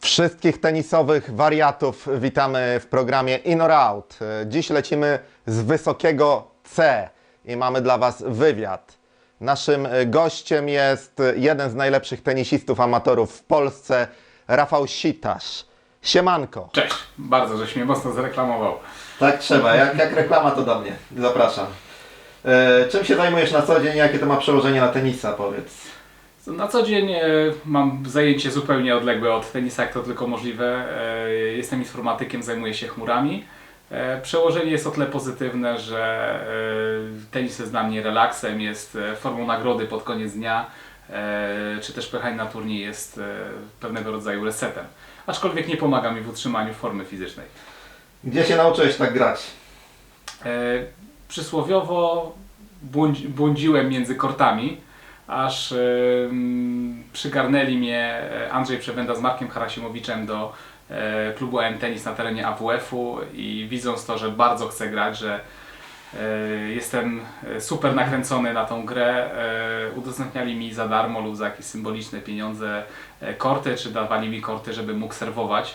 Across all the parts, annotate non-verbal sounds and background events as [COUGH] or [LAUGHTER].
Wszystkich tenisowych wariatów witamy w programie In or Out. Dziś lecimy z wysokiego C i mamy dla Was wywiad. Naszym gościem jest jeden z najlepszych tenisistów amatorów w Polsce, Rafał Sitasz. Siemanko. Cześć, bardzo żeś mnie mocno zareklamował. Tak trzeba, jak, jak reklama to do mnie. Zapraszam. E, czym się zajmujesz na co dzień? Jakie to ma przełożenie na tenisa, powiedz? Na co dzień e, mam zajęcie zupełnie odległe od tenisa, jak to tylko możliwe. E, Jestem informatykiem, zajmuję się chmurami. E, Przełożenie jest o tyle pozytywne, że e, tenis jest dla mnie relaksem, jest e, formą nagrody pod koniec dnia, czy też pojechanie na turniej jest pewnego rodzaju resetem. Aczkolwiek nie pomaga mi w utrzymaniu formy fizycznej. Gdzie się nauczyłeś tak grać? Przysłowiowo błądzi, błądziłem między kortami, aż przygarnęli mnie Andrzej Przewenda z Markiem Harasimowiczem do klubu AM Tenis na terenie AWF-u i widząc to, że bardzo chcę grać, że e, jestem e, super nakręcony na tą grę, e, udostępniali mi za darmo lub za jakieś symboliczne pieniądze e, korty, czy dawali mi korty, żebym mógł serwować.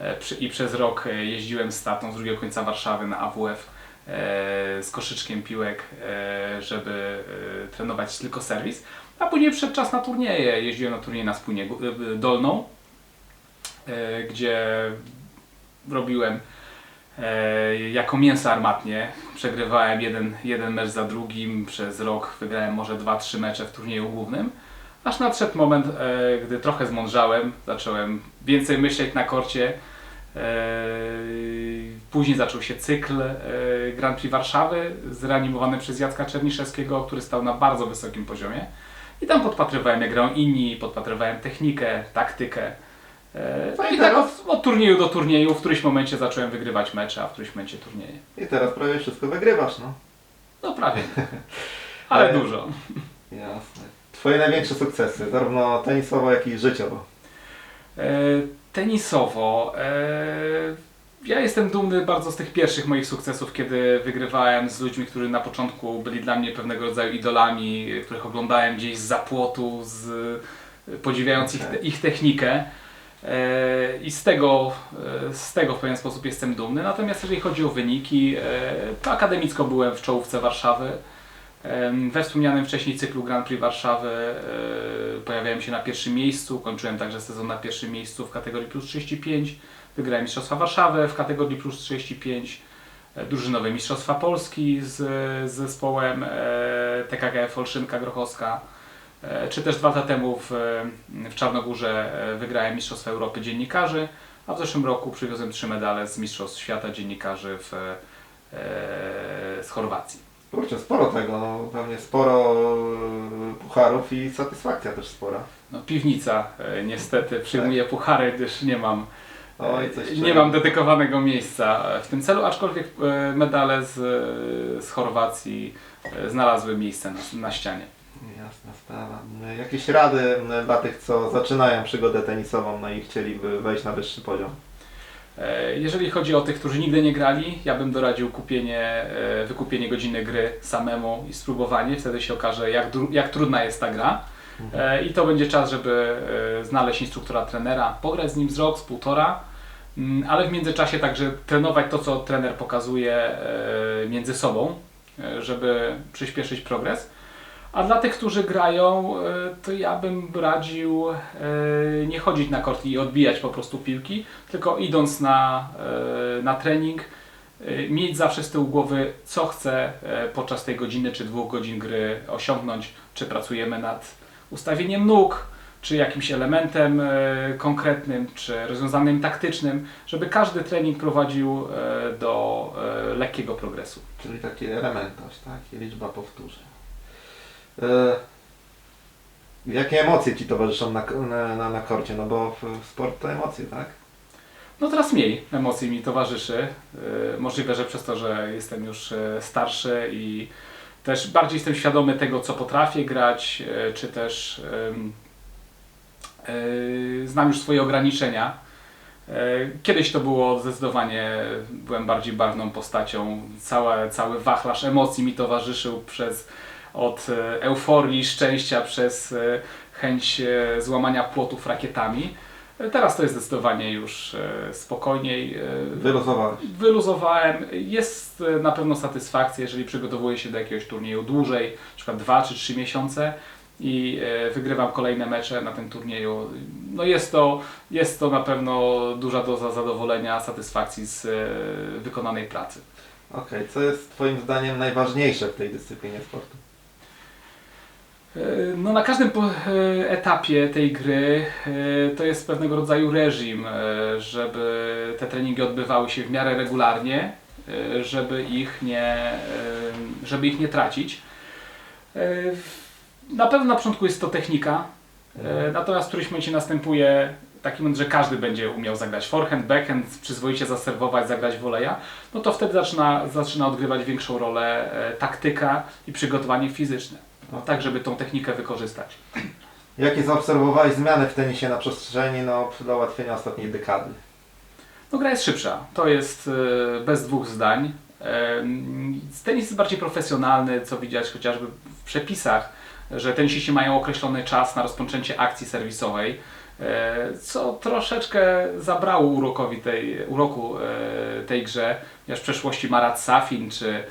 E, I przez rok e, jeździłem z tatą z drugiego końca Warszawy na AWF e, z koszyczkiem piłek, e, żeby e, trenować tylko serwis. A później przed czas na turnieje. Jeździłem na turnieje na spójnię gó- e, dolną, e, gdzie robiłem e, jako mięso armatnie. Przegrywałem jeden, jeden mecz za drugim. Przez rok wygrałem może 2-3 mecze w turnieju głównym. Aż nadszedł moment, e, gdy trochę zmądrzałem, zacząłem więcej myśleć na korcie. E, Później zaczął się cykl e, Grand Prix Warszawy, zreanimowany przez Jacka Czerniszewskiego, który stał na bardzo wysokim poziomie. I tam podpatrywałem, jak grają inni, podpatrywałem technikę, taktykę. E, No i tak od, od turnieju do turnieju w którymś momencie zacząłem wygrywać mecze, a w którymś momencie turnieje. I teraz prawie wszystko wygrywasz, no. No prawie. [LAUGHS] Ale Ale- dużo. Jasne. Twoje największe sukcesy, zarówno tenisowo, jak i życiowo. E, tenisowo. E, ja jestem dumny bardzo z tych pierwszych moich sukcesów, kiedy wygrywałem z ludźmi, którzy na początku byli dla mnie pewnego rodzaju idolami, których oglądałem gdzieś z zapłotu, z, podziwiając ich, Okej. ich technikę. E, I z tego, e, z tego w pewien sposób jestem dumny. Natomiast jeżeli chodzi o wyniki, e, to akademicko byłem w czołówce Warszawy. We wspomnianym wcześniej cyklu Grand Prix Warszawy pojawiałem się na pierwszym miejscu, kończyłem także sezon na pierwszym miejscu w kategorii plus 35, wygrałem Mistrzostwa Warszawy w kategorii plus 35, e, drużynowe Mistrzostwa Polski z, z zespołem TKGF Olszynka Grochowska, czy też dwa lata temu w, w Czarnogórze e, wygrałem Mistrzostwa Europy Dziennikarzy, a w zeszłym roku przywiozłem trzy medale z Mistrzostw Świata Dziennikarzy w, e, z Chorwacji. Kurczę, sporo tego, no, pewnie sporo e, pucharów i satysfakcja też spora. No, piwnica e, niestety przyjmuje puchary, gdyż nie mam, Oj, e, nie mam dedykowanego miejsca e, w tym celu, aczkolwiek e, medale z, z Chorwacji e, znalazły miejsce na, na ścianie. Jasna sprawa. Jakieś rady dla tych, co zaczynają przygodę tenisową, no i chcieliby wejść na wyższy poziom? E, Jeżeli chodzi o tych, którzy nigdy nie grali, ja bym doradził kupienie, e, wykupienie godziny gry samemu i spróbowanie. Wtedy się okaże, jak, jak trudna jest ta gra. E, I to będzie czas, żeby znaleźć instruktora trenera, pograć z nim z rok, z półtora, Mm, ale w międzyczasie także trenować to, co trener pokazuje między sobą, żeby przyspieszyć progres. A dla tych, którzy grają, e, to ja bym radził e, nie chodzić na kort i odbijać po prostu piłki, tylko idąc na, e, na trening, mieć zawsze z tyłu głowy, co chcę podczas tej godziny czy dwóch godzin gry osiągnąć, czy pracujemy nad ustawieniem nóg, czy jakimś elementem konkretnym, czy rozwiązanym taktycznym, żeby każdy trening prowadził do lekkiego progresu. Czyli taki elementarz, tak? I liczba powtórzeń. E, jakie emocje Ci towarzyszą na, na, na, korcie? No bo w- sport to emocje, tak? No teraz mniej emocji mi towarzyszy. Yy, Możliwe, że przez to, że jestem już e, starszy i też bardziej jestem świadomy tego, co potrafię grać, e, czy też Znam już swoje ograniczenia. Kiedyś to było zdecydowanie, byłem bardziej barwną postacią. Cała, cały wachlarz emocji mi towarzyszył przez od e, euforii, szczęścia, przez e, chęć e, złamania płotów rakietami. Teraz to jest zdecydowanie już spokojniej. Wyluzowałeś. Wyluzowałem. Jest na pewno satysfakcja, jeżeli przygotowuję się do jakiegoś turnieju dłużej, na przykład 2 czy 3 miesiące i wygrywam kolejne mecze na tym turnieju. No jest to, jest to na pewno duża doza zadowolenia, satysfakcji z wykonanej pracy. Okej, co jest Twoim zdaniem najważniejsze w tej dyscyplinie sportu? E, No na każdym e, etapie tej gry e, to jest pewnego rodzaju reżim, żeby te treningi odbywały się w miarę regularnie, żeby ich nie, żeby ich nie tracić. Na pewno na początku jest to technika, e, natomiast w którymś momencie następuje taki moment, że każdy będzie umiał zagrać forehand, backhand, przyzwoicie zaserwować, zagrać woleja, no to wtedy zaczyna, zaczyna odgrywać większą rolę taktyka i przygotowanie fizyczne. No, tak, żeby tą technikę wykorzystać. Jakie zaobserwowałeś zmiany w tenisie na przestrzeni no, do ułatwienia ostatniej dekady? No gra jest szybsza, to jest e, bez dwóch zdań. E, Tenis jest bardziej profesjonalny, co widać chociażby w przepisach, że tenisiści mają określony czas na rozpoczęcie akcji serwisowej, co troszeczkę zabrało urokowi tej, uroku tej grze, ponieważ w przeszłości Marat Safin czy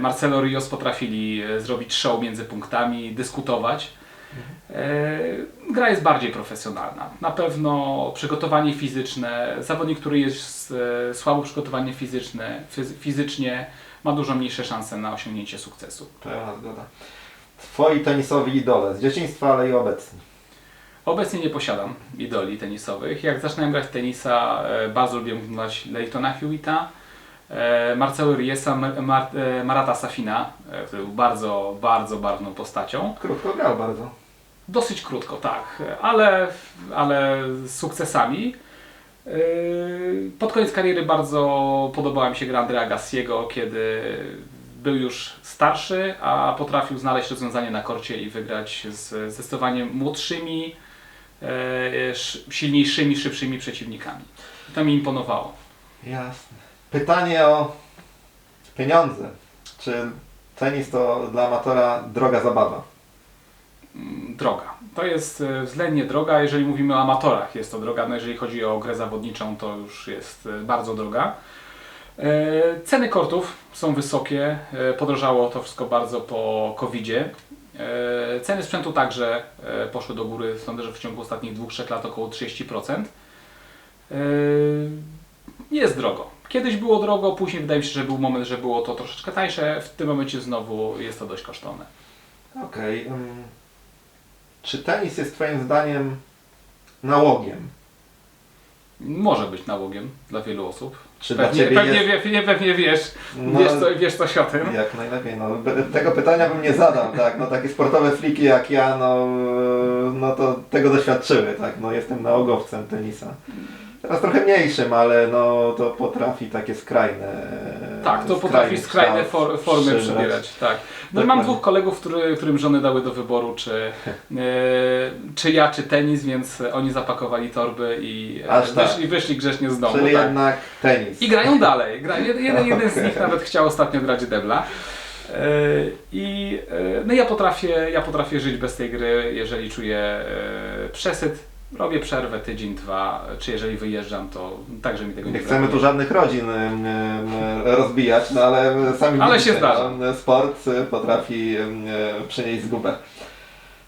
Marcelo Rios potrafili e, zrobić show między punktami, dyskutować. E, Gra jest bardziej profesjonalna. Na pewno przygotowanie fizyczne, zawodnik, który jest e, słabo przygotowany fizyczne, fizy- fizycznie, ma dużo mniejsze szanse na osiągnięcie sukcesu. Pełna zgoda. Twoi tenisowi idole z dzieciństwa, ale i obecni. Obecnie nie posiadam idoli tenisowych. Jak zaczynałem grać w tenisa, e, bardzo lubiłem oglądać Leightona Hewita, e, Marcelo Riesa, Mar- Mar- e, Marata Safina, e, który był bardzo, bardzo barwną postacią. Krótko grał bardzo. Dosyć krótko, tak, ale, ale z sukcesami. Pod koniec kariery bardzo podobała mi się gra Andrea Gassiego, kiedy był już starszy, a potrafił znaleźć rozwiązanie na korcie i wygrać z zdecydowanie młodszymi, e, sz- silniejszymi, szybszymi przeciwnikami. To mi imponowało. Jasne. Pytanie o pieniądze. Czy tenis to dla amatora droga zabawa? Mm, droga. To jest e, względnie droga, jeżeli mówimy o amatorach jest to droga, no jeżeli chodzi o grę zawodniczą to już jest e, bardzo droga. E, Ceny kortów są wysokie, podrożało to wszystko bardzo po COVID-zie. E, Ceny sprzętu także poszły do góry, sądzę, że w ciągu ostatnich 2-3 lat około 30%. E, Jest drogo. Kiedyś było drogo, później wydaje mi się, że był moment, że było to troszeczkę tańsze, w tym momencie znowu jest to dość kosztowne. Okej. ym, Czy tenis jest Twoim zdaniem nałogiem? Może być nałogiem dla wielu osób. Czy dla Pewnie, Ciebie pewnie, jest... pewnie wiesz, No, wiesz, co, wiesz coś o tym. Jak najlepiej. No, tego pytania bym nie zadał, tak. No takie sportowe fliki jak ja, no, no to tego doświadczyły, tak. No jestem nałogowcem tenisa. Teraz trochę mniejszym, ale no to potrafi takie skrajne. Tak, to potrafi skrajne for, formy przybierać. Tak. No mam dwóch kolegów, który, którym żony dały do wyboru, czy, [LAUGHS] e, czy ja, czy tenis, więc oni zapakowali torby i e, Aż tak. wyszli, wyszli grzecznie z domu. Czyli tak. jednak tenis. I grają dalej. Gra, [LAUGHS] jeden, jeden, z nich [LAUGHS] nawet chciał ostatnio grać debla. E, I e, no ja potrafię, ja potrafię żyć bez tej gry, jeżeli czuję przesyt. Robię przerwę tydzień, dwa, czy jeżeli wyjeżdżam, to także mi tego nie Nie chcemy tu brakuje. żadnych rodzin rozbijać, no ale sami Ale widzicie, się zdarza. No, sport y, potrafi y, przynieść zgubę.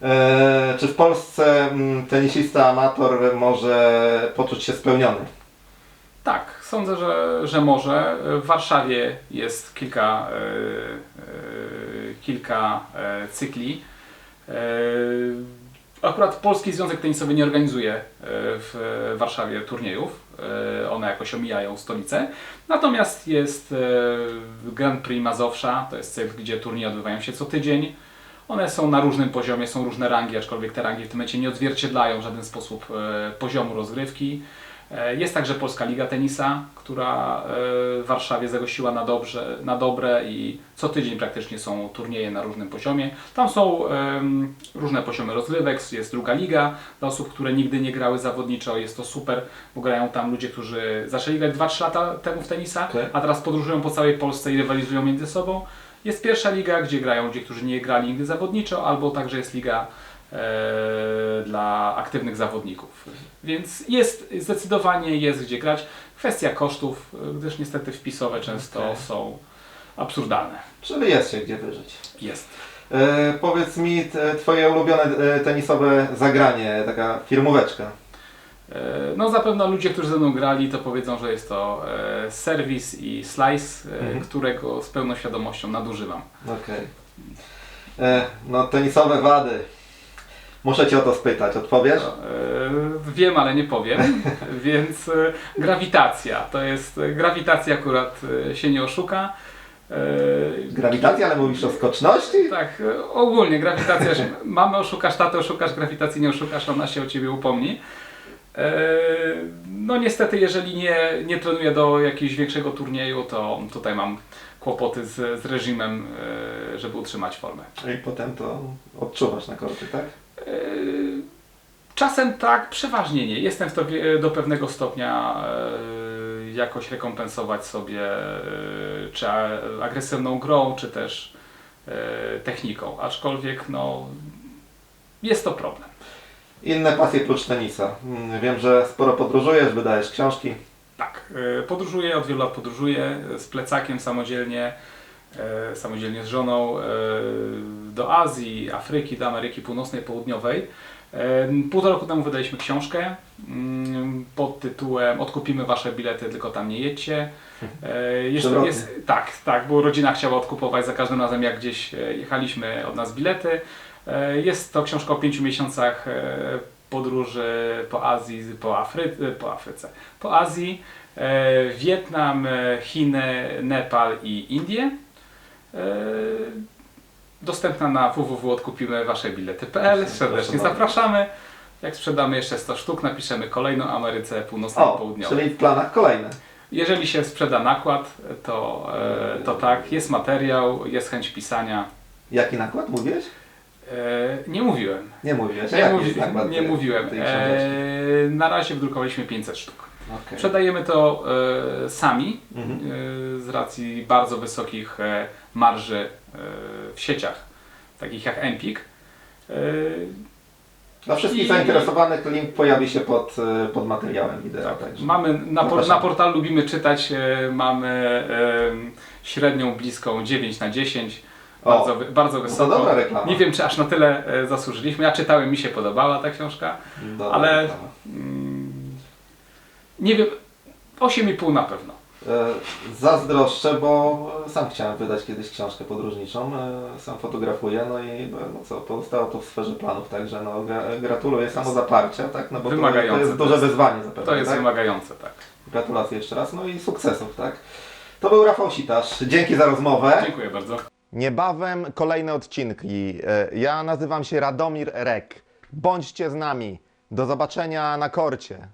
E, czy w Polsce tenisista amator może poczuć się spełniony? Tak, sądzę, że, że może. W Warszawie jest kilka, e, e, kilka e, cykli. Akurat Polski Związek Tenisowy nie organizuje e, w Warszawie turniejów. E, One jakoś omijają stolicę. Natomiast jest e, Grand Prix Mazowsza, to jest cykl, gdzie turnieje odbywają się co tydzień. One są na różnym poziomie, są różne rangi, aczkolwiek te rangi w tym momencie nie odzwierciedlają w żaden sposób poziomu rozgrywki. E, Jest także Polska Liga Tenisa, która e, w Warszawie zagościła na, dobrze, na dobre i co tydzień praktycznie są turnieje na różnym poziomie. Tam są różne poziomy rozrywek, jest druga liga dla osób, które nigdy nie grały zawodniczo. Jest to super, bo grają tam ludzie, którzy zaczęli grać 2-3 lata temu w tenisa, a teraz podróżują po całej Polsce i rywalizują między sobą. Jest pierwsza liga, gdzie grają ludzie, którzy nie grali nigdy zawodniczo, albo także jest liga dla aktywnych zawodników. Więc jest, zdecydowanie jest gdzie grać. Kwestia kosztów, e, gdyż niestety wpisowe często Okej. są absurdalne. Czyli jest się gdzie wyżyć. Jest. E, powiedz mi Twoje ulubione e, tenisowe zagranie, taka firmóweczka. E, No zapewne ludzie, którzy ze mną grali, to powiedzą, że jest to e, serwis i slice, e, Mhm. którego z pełną świadomością nadużywam. Okej. E, No tenisowe wady. Muszę Cię o to spytać, odpowiesz? E, Wiem, ale nie powiem, [LAUGHS] więc e, grawitacja. To jest, e, grawitacja akurat e, się nie oszuka. E, Grawitacja, ale mówisz o skoczności? Tak, e, ogólnie grawitacja, mamy oszukasz tatę, oszukasz grawitacji, nie oszukasz, ona się o Ciebie upomni. No niestety, jeżeli nie, nie trenuję do jakiegoś większego turnieju, to tutaj mam kłopoty z, z reżimem, żeby utrzymać formę. I potem to odczuwasz na korcie, tak? E, Czasem tak, przeważnie nie. Jestem w to wie- do pewnego stopnia e, jakoś rekompensować sobie e, czy agresywną grą, czy też e, techniką. Aczkolwiek no, jest to problem. Inne pasje prócz tenisa. Mm, Wiem, że sporo podróżujesz, wydajesz książki. Tak, e, podróżuję, od wielu lat podróżuję z plecakiem samodzielnie, e, samodzielnie z żoną e, do Azji, Afryki, do Ameryki Północnej, Południowej. Półtora roku temu wydaliśmy książkę mm, pod tytułem Odkupimy Wasze bilety, tylko tam nie jedźcie. E, Jest, Przewrotnie. jest, tak, tak, bo rodzina chciała odkupować za każdym razem, jak gdzieś e, jechaliśmy od nas bilety. E, Jest to książka o pięciu miesiącach podróży po Azji, po, Afry, po Afryce, po Azji, Wietnam, Chiny, Nepal i Indie. Dostępna na www.odkupimywaszebilety.pl. Serdecznie zapraszamy. Jak sprzedamy jeszcze 100 sztuk, napiszemy kolejną Ameryce Północnej i O, Południowej. czyli w planach kolejne. Jeżeli się sprzeda nakład, to, e, to tak, jest materiał, jest chęć pisania. Jaki nakład mówiłeś? E, nie mówiłem. Nie mówiłeś. A Nie, jaki mówi, jest nakład nie tej- mówiłem. tej książeczki? E, na razie wydrukowaliśmy 500 sztuk. Okej. Sprzedajemy to e, sami Mhm. e, z racji bardzo wysokich e, marży w sieciach, takich jak Empik. E, Dla wszystkich I- zainteresowanych link pojawi się pod, e, pod materiałem wideo. Także. Mamy na, por, na portalu lubimy czytać, e, mamy e, średnią bliską 9 na 10. O, Bardzo, wy- bardzo No to wysoko. dobra reklama. Nie wiem, czy aż na tyle e, zasłużyliśmy. Ja czytałem, mi się podobała ta książka. Dobra ale-. Mm, nie wiem, 8,5 na pewno. E, Zazdroszczę, bo sam chciałem wydać kiedyś książkę podróżniczą, e, sam fotografuję, no i e, no co, pozostało to w sferze planów, także no, gra- gratuluję samo zaparcia, tak, no bo to, to jest to duże jest. wyzwanie zapewne, To jest tak? wymagające, tak. Gratulacje jeszcze raz, no i sukcesów, tak. To był Rafał Sitarz, dzięki za rozmowę. Dziękuję bardzo. Niebawem kolejne odcinki. Ja nazywam się Radomir Rek. Bądźcie z nami. Do zobaczenia na korcie.